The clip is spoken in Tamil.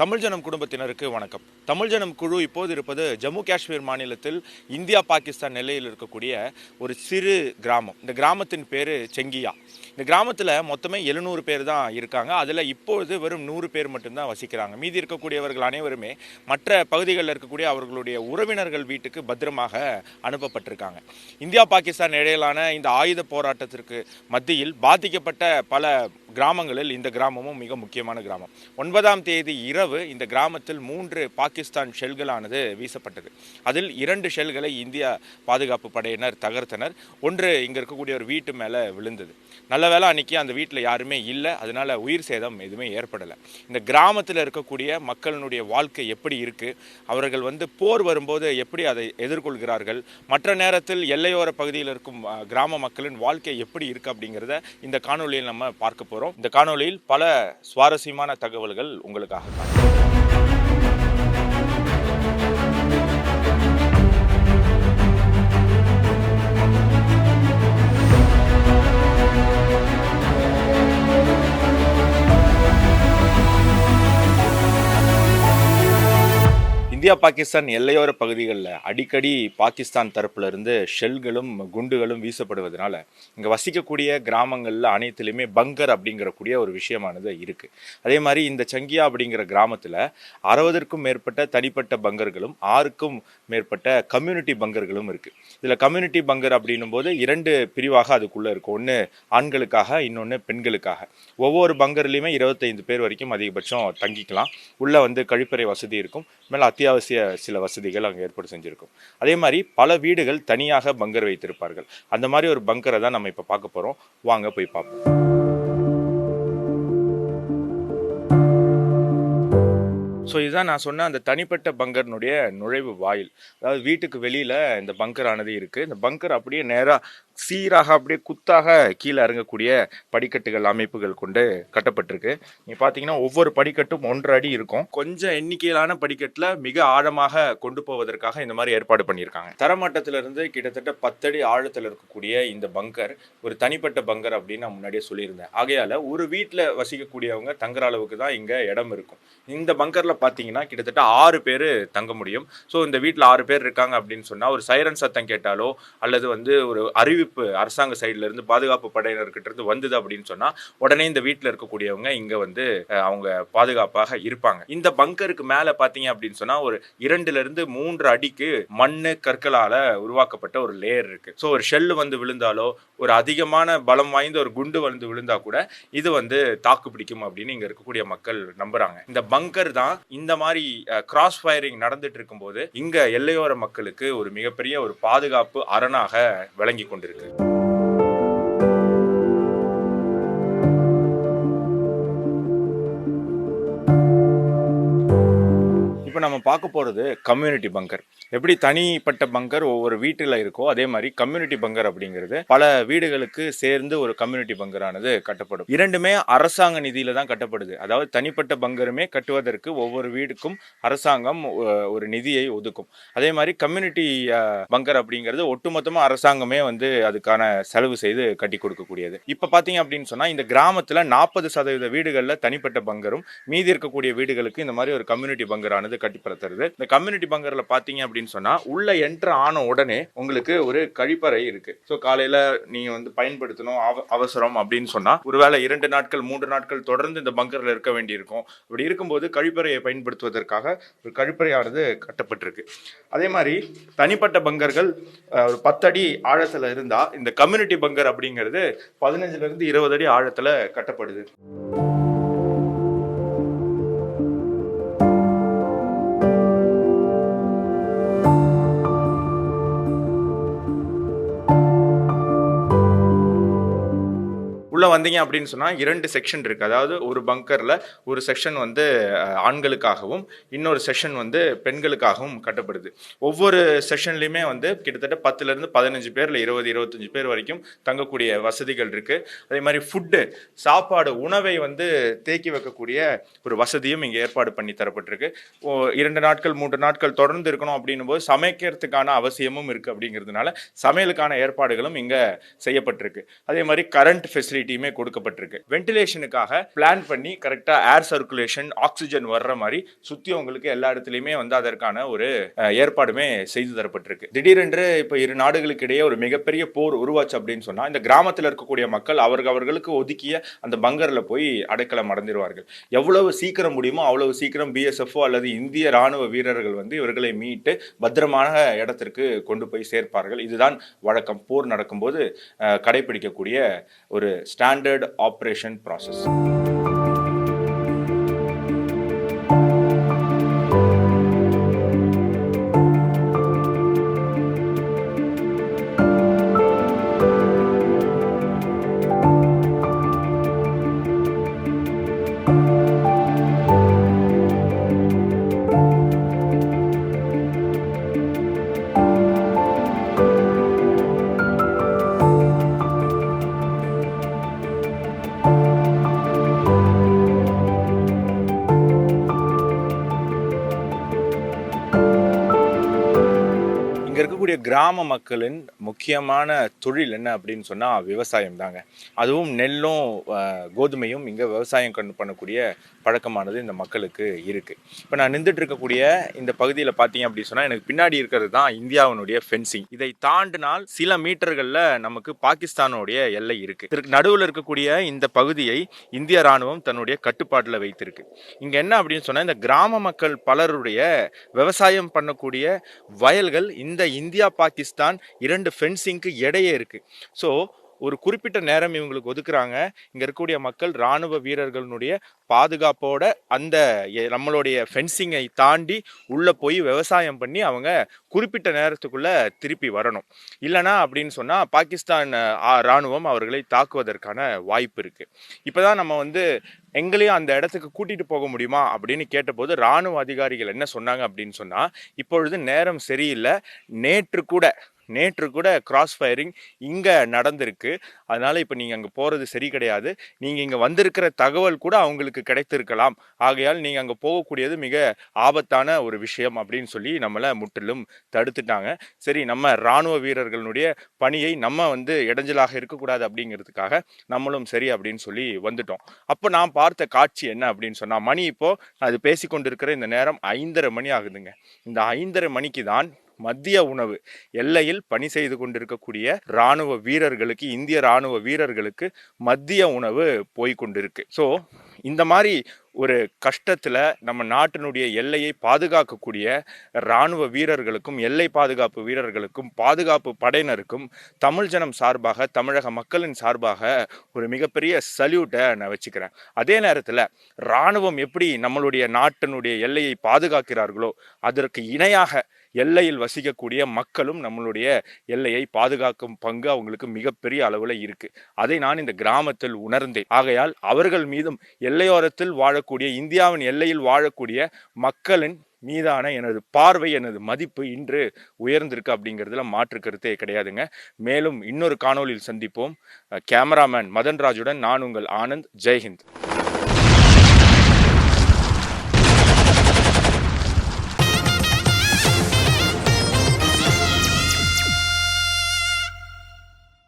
தமிழ் ஜனம் குடும்பத்தினருக்கு வணக்கம். தமிழ் ஜனம் குழு இப்போது இருப்பது ஜம்மு காஷ்மீர் மாநிலத்தில் இந்தியா பாகிஸ்தான் நிலையில் இருக்கக்கூடிய ஒரு சிறு கிராமம். இந்த கிராமத்தின் பேர் செங்கியா. இந்த கிராமத்தில் மொத்தமே எழுநூறு பேர் தான் இருக்காங்க. அதில் இப்பொழுது வெறும் நூறு பேர் மட்டும்தான் வசிக்கிறாங்க. மீதி இருக்கக்கூடியவர்கள் அனைவருமே மற்ற பகுதிகளில் இருக்கக்கூடிய அவர்களுடைய உறவினர்கள் வீட்டுக்கு பத்திரமாக அனுப்பப்பட்டிருக்காங்க. இந்தியா பாகிஸ்தான் இடையிலான இந்த ஆயுத போராட்டத்திற்கு மத்தியில் பாதிக்கப்பட்ட பல கிராமங்களில் இந்த கிராமமும் மிக முக்கியமான கிராமம். ஒன்பதாம் தேதி இரவு இந்த கிராமத்தில் மூன்று பாகிஸ்தான் ஷெல்களானது வீசப்பட்டது. அதில் இரண்டு ஷெல்களை இந்தியா பாதுகாப்பு படையினர் தகர்த்தனர். ஒன்று இங்கே இருக்கக்கூடிய ஒரு வீட்டு மேலே விழுந்தது. நல்ல வேலை அன்னைக்கு அந்த வீட்டில் யாருமே இல்லை. அதனால உயிர் சேதம் எதுவுமே ஏற்படலை. இந்த கிராமத்தில் இருக்கக்கூடிய மக்களினுடைய வாழ்க்கை எப்படி இருக்குது அவர்கள் வந்து போர் வரும்போது எப்படி அதை எதிர்கொள்கிறார்கள்? மற்ற நேரத்தில் எல்லையோர பகுதியில் இருக்கும் கிராம மக்களின் வாழ்க்கை எப்படி இருக்குது அப்படிங்கிறத இந்த காணொலியில் நம்ம பார்க்க வரும் இந்த காணொலியில் பல சுவாரஸ்யமான தகவல்கள் உங்களுக்காக காணும் இந்தியா பாகிஸ்தான் எல்லையோர பகுதிகளில் அடிக்கடி பாகிஸ்தான் தரப்புல இருந்து ஷெல்களும் குண்டுகளும் வீசப்படுவதனால இங்க வசிக்கக்கூடிய கிராமங்களில் அனைத்துலேயுமே பங்கர் அப்படிங்கிறக்கூடிய ஒரு விஷயமானது இருக்கு. அதே மாதிரி இந்த சங்கியா அப்படிங்கிற கிராமத்தில் அறுபதற்கும் மேற்பட்ட தனிப்பட்ட பங்கர்களும் ஆறுக்கும் மேற்பட்ட கம்யூனிட்டி பங்கர்களும் இருக்கு. இதில் கம்யூனிட்டி பங்கர் அப்படின்னும் போது இரண்டு பிரிவாக அதுக்குள்ளே இருக்கும் ஒன்று ஆண்களுக்காக இன்னொன்று பெண்களுக்காக. ஒவ்வொரு பங்கர்லையுமே இருபத்தைந்து பேர் வரைக்கும் அதிகபட்சம் தங்கிக்கலாம். உள்ளே வந்து கழிப்பறை வசதி இருக்கும். மேலே அத்தியாவசிய சில வசதிகள் அங்கே ஏற்பாடு செஞ்சுருக்கும். அதே மாதிரி பல வீடுகள் தனியாக பங்கர் வைத்திருப்பார்கள். அந்த மாதிரி ஒரு பங்கரை தான் நம்ம இப்போ பார்க்க போகிறோம் வாங்க போய் பார்ப்போம். ஸோ இதுதான் நான் சொன்ன அந்த தனிப்பட்ட பங்கர்னுடைய நுழைவு வாயில். அதாவது வீட்டுக்கு வெளியில் இந்த பங்கர் ஆனது இருக்குது இந்த பங்கர் அப்படியே நேராக சீராக அப்படியே குத்தாக கீழே இறங்கக்கூடிய படிக்கட்டுகள் அமைப்புகள் கொண்டு கட்டப்பட்டிருக்கு. நீ பார்த்தீங்கன்னா ஒவ்வொரு படிக்கட்டும் ஒன்றரை அடி இருக்கும். கொஞ்சம் எண்ணிக்கையிலான படிக்கட்டில் மிக ஆழமாக கொண்டு போவதற்காக இந்த மாதிரி ஏற்பாடு பண்ணியிருக்காங்க. தரமட்டத்திலிருந்து கிட்டத்தட்ட பத்தடி ஆழத்தில் இருக்கக்கூடிய இந்த பங்கர் ஒரு தனிப்பட்ட பங்கர் அப்படின்னு நான் முன்னாடியே சொல்லியிருந்தேன். ஆகையால் ஒரு வீட்டில் வசிக்கக்கூடியவங்க தங்குற அளவுக்கு தான் இங்கே இடம் இருக்கும். இந்த பங்கரில் பார்த்தீங்கன்னா கிட்டத்தட்ட ஆறு பேர் தங்க முடியும். ஸோ இந்த வீட்டில் ஆறு பேர் இருக்காங்க அப்படின்னு சொன்னால் ஒரு சைரன் சத்தம் கேட்டாலோ அல்லது வந்து ஒரு அறிவிப்பு அரசாங்க சைடுல இருந்து பாதுகாப்பு படையினர்கிட்ட இருந்து வந்தது அப்படின்னு சொன்னால் உடனே இந்த வீட்டில் இருக்கக்கூடியவங்க இங்கே வந்து அவங்க பாதுகாப்பாக இருப்பாங்க. இந்த பங்கருக்கு மேலே பார்த்தீங்க அப்படின்னு சொன்னால் ஒரு இரண்டுல இருந்து மூன்று அடிக்கு மண்ணு கற்களால் உருவாக்கப்பட்ட ஒரு லேயர் இருக்கு. ஸோ ஒரு ஷெல்லு வந்து விழுந்தாலோ ஒரு அதிகமான பலம் வாய்ந்த ஒரு குண்டு வந்து விழுந்தா கூட இது வந்து தாக்கு பிடிக்கும் அப்படின்னு இங்க இருக்கக்கூடிய மக்கள் நம்புறாங்க. இந்த பங்கர் தான் இந்த மாதிரி கிராஸ் ஃபயரிங் நடந்துட்டு இருக்கும்போது இங்க எல்லையோர மக்களுக்கு ஒரு மிகப்பெரிய ஒரு பாதுகாப்பு அரணாக விளங்கி கொண்டிருக்கு. இருக்குது இப்போ நம்ம பார்க்க போகிறது கம்யூனிட்டி பங்கர் எப்படி தனிப்பட்ட பங்கர் ஒவ்வொரு வீட்டில் இருக்கோ அதே மாதிரி கம்யூனிட்டி பங்கர் அப்படிங்கிறது பல வீடுகளுக்கு சேர்ந்து ஒரு கம்யூனிட்டி பங்கரானது கட்டப்படும். இரண்டுமே அரசாங்க நிதியில தான் கட்டப்படுது. அதாவது தனிப்பட்ட பங்கருமே கட்டுவதற்கு ஒவ்வொரு வீடுக்கும் அரசாங்கம் ஒரு நிதியை ஒதுக்கும். அதே மாதிரி கம்யூனிட்டி பங்கர் அப்படிங்கிறது ஒட்டுமொத்தமாக அரசாங்கமே வந்து அதுக்கான செலவு செய்து கட்டி கொடுக்கக்கூடியது. இப்போ பார்த்தீங்க அப்படின்னு சொன்னால் இந்த கிராமத்தில் நாற்பது சதவீத வீடுகளில் தனிப்பட்ட பங்கரும் மீதி இருக்கக்கூடிய வீடுகளுக்கு இந்த மாதிரி ஒரு கம்யூனிட்டி பங்கரானது கட்டிப்படத்துறது. இந்த கம்யூனிட்டி பங்கரில் பார்த்தீங்க அப்படின்னு சொன்னால் உள்ள என்ட்ரு ஆன உடனே உங்களுக்கு ஒரு கழிப்பறை இருக்கு. ஸோ காலையில் நீங்கள் வந்து பயன்படுத்தணும் அவ அவசரம் அப்படின்னு சொன்னால் ஒருவேளை இரண்டு நாட்கள் மூன்று நாட்கள் தொடர்ந்து இந்த பங்கரில் இருக்க வேண்டியிருக்கும். அப்படி இருக்கும்போது கழிப்பறையை பயன்படுத்துவதற்காக ஒரு கழிப்பறையானது கட்டப்பட்டிருக்கு. அதே மாதிரி தனிப்பட்ட பங்கர்கள் ஒரு பத்தடி ஆழத்தில் இருந்தால் இந்த கம்யூனிட்டி பங்கர் அப்படிங்கிறது பதினஞ்சுல இருந்து இருபது அடி ஆழத்தில் கட்டப்படுது. உள்ளே வந்தீங்க அப்படின்னு சொன்னால் இரண்டு செக்ஷன் இருக்குது அதாவது ஒரு பங்கரில் ஒரு செக்ஷன் வந்து ஆண்களுக்காகவும் இன்னொரு செக்ஷன் வந்து பெண்களுக்காகவும் கட்டப்படுது. ஒவ்வொரு செஷன்லையுமே வந்து கிட்டத்தட்ட பத்துலேருந்து பதினஞ்சு பேரில் இருபது இருபத்தஞ்சு பேர் வரைக்கும் தங்கக்கூடிய வசதிகள் இருக்குது அதே மாதிரி ஃபுட்டு சாப்பாடு உணவை வந்து தேக்கி வைக்கக்கூடிய ஒரு வசதியும் இங்கே ஏற்பாடு பண்ணி தரப்பட்டிருக்கு. ஓ, இரண்டு நாட்கள் மூன்று நாட்கள் தொடர்ந்து இருக்கணும் அப்படின்னும் போது சமைக்கிறதுக்கான அவசியமும் இருக்குது அப்படிங்கிறதுனால சமையலுக்கான ஏற்பாடுகளும் இங்கே செய்யப்பட்டிருக்கு. அதே மாதிரி கரண்ட் ஃபெசிலிட்டி ஃபெசிலிட்டியுமே கொடுக்கப்பட்டிருக்கு. வென்டிலேஷனுக்காக பிளான் பண்ணி கரெக்டா ஏர் சர்க்குலேஷன் ஆக்சிஜன் வர்ற மாதிரி சுற்றி உங்களுக்கு எல்லா இடத்துலையுமே வந்து அதற்கான ஒரு ஏற்பாடுமே செய்து தரப்பட்டிருக்கு. திடீரென்று இப்போ இரு நாடுகளுக்கு இடையே ஒரு மிகப்பெரிய போர் உருவாச்சு அப்படின்னு சொன்னால் இந்த கிராமத்தில் இருக்கக்கூடிய மக்கள் அவர்கள் அவர்களுக்கு ஒதுக்கிய அந்த பங்கரில் போய் அடைக்கலம் அடைந்துருவார்கள் எவ்வளவு சீக்கிரம் முடியுமோ அவ்வளவு சீக்கிரம் பிஎஸ்எஃப்ஓ அல்லது இந்திய ராணுவ வீரர்கள் வந்து இவர்களை மீட்டு பத்திரமான இடத்திற்கு கொண்டு போய் சேர்ப்பார்கள். இதுதான் வழக்கம். போர் நடக்கும்போது கடைபிடிக்கக்கூடிய ஒரு standard operation process. இருக்கக்கூடிய கிராம மக்களின் முக்கியமான தொழில் என்ன அப்படின்னு சொன்னால் விவசாயம் தாங்க அதுவும் நெல்லும் கோதுமையும் இங்கே விவசாயம் கண் பண்ணக்கூடிய பழக்கமானது இந்த மக்களுக்கு இருக்குது இப்போ நான் நின்றுட்டு இருக்கக்கூடிய இந்த பகுதியில் பார்த்தீங்க அப்படின்னு சொன்னால் எனக்கு பின்னாடி இருக்கிறது தான் இந்தியாவினுடைய ஃபென்சிங் இதை தாண்டினால் சில மீட்டர்களில் நமக்கு பாகிஸ்தானுடைய எல்லை இருக்குது இதற்கு நடுவில் இருக்கக்கூடிய இந்த பகுதியை இந்திய ராணுவம் தன்னுடைய கட்டுப்பாட்டில் வைத்திருக்கு. இங்கே என்ன அப்படின்னு சொன்னால் இந்த கிராம மக்கள் பலருடைய விவசாயம் பண்ணக்கூடிய வயல்கள் இந்த இந்தியா இந்தியா பாகிஸ்தான் இரண்டு ஃபென்சிங்க்கு இடையே இருக்கு. ஸோ ஒரு குறிப்பிட்ட நேரம் இவங்களுக்கு ஒதுக்குறாங்க. இங்கே இருக்கக்கூடிய மக்கள் ராணுவ வீரர்களுடைய பாதுகாப்போட அந்த நம்மளுடைய ஃபென்சிங்கை தாண்டி உள்ளே போய் விவசாயம் பண்ணி அவங்க குறிப்பிட்ட நேரத்துக்குள்ளே திருப்பி வரணும். இல்லைனா அப்படின்னு சொன்னால் பாகிஸ்தான் இராணுவம் ராணுவம் அவர்களை தாக்குவதற்கான வாய்ப்பு இருக்குது இப்போ தான் நம்ம வந்து எங்களையும் அந்த இடத்துக்கு கூட்டிகிட்டு போக முடியுமா அப்படின்னு கேட்டபோது ராணுவ அதிகாரிகள் என்ன சொன்னாங்க அப்படின்னு சொன்னால் இப்பொழுது நேரம் சரியில்லை. நேற்று கூட நேற்று கூட கிராஸ் ஃபயரிங் இங்கே நடந்திருக்கு. அதனால் இப்போ நீங்கள் அங்கே போகிறது சரி கிடையாது. நீங்கள் இங்கே வந்திருக்கிற தகவல் கூட அவங்களுக்கு கிடைத்திருக்கலாம். ஆகையால் நீங்கள் அங்கே போகக்கூடியது மிக ஆபத்தான ஒரு விஷயம் அப்படின்னு சொல்லி நம்மளை முற்றிலும் தடுத்துட்டாங்க. சரி நம்ம இராணுவ வீரர்களுடைய பணியை நம்ம வந்து இடைஞ்சலாக இருக்கக்கூடாது அப்படிங்கிறதுக்காக நம்மளும் சரி அப்படின்னு சொல்லி வந்துட்டோம். அப்போ நான் பார்த்த காட்சி என்ன அப்படின்னு சொன்னால் மணி இப்போது அது பேசிக்கொண்டிருக்கிற இந்த நேரம் ஐந்தரை மணி ஆகுதுங்க. இந்த ஐந்தரை மணிக்கு தான் மதிய உணவு. எல்லையில் பணி செய்து கொண்டிருக்கக்கூடிய ராணுவ வீரர்களுக்கு இந்திய ராணுவ வீரர்களுக்கு மதிய உணவு போய் கொண்டிருக்கு. ஸோ இந்த மாதிரி ஒரு கஷ்டத்தில் நம்ம நாட்டினுடைய எல்லையை பாதுகாக்கக்கூடிய ராணுவ வீரர்களுக்கும் எல்லை பாதுகாப்பு வீரர்களுக்கும் பாதுகாப்பு படையினருக்கும் தமிழ் ஜனம் சார்பாக தமிழக மக்களின் சார்பாக ஒரு மிகப்பெரிய சல்யூட்டை நான் வச்சுக்கிறேன். அதே நேரத்தில் ராணுவம் எப்படி நம்மளுடைய நாட்டினுடைய எல்லையை பாதுகாக்கிறார்களோ அதற்கு இணையாக எல்லையில் வசிக்கக்கூடிய மக்களும் நம்மளுடைய எல்லையை பாதுகாக்கும் பங்கு அவங்களுக்கு மிகப்பெரிய அளவில் இருக்கு. அதை நான் இந்த கிராமத்தில் உணர்ந்தேன். ஆகையால் அவர்கள் மீதும் எல்லையோரத்தில் வாழக்கூடிய இந்தியாவின் எல்லையில் வாழக்கூடிய மக்களின் மீதான எனது பார்வை எனது மதிப்பு இன்று உயர்ந்திருக்கு அப்படிங்கிறதுல மாற்று கருத்தே கிடையாதுங்க. மேலும் இன்னொரு காணொளியில் சந்திப்போம். கேமராமேன் மதன்ராஜுடன் நான் உங்கள் ஆனந்த். ஜெய்ஹிந்த்.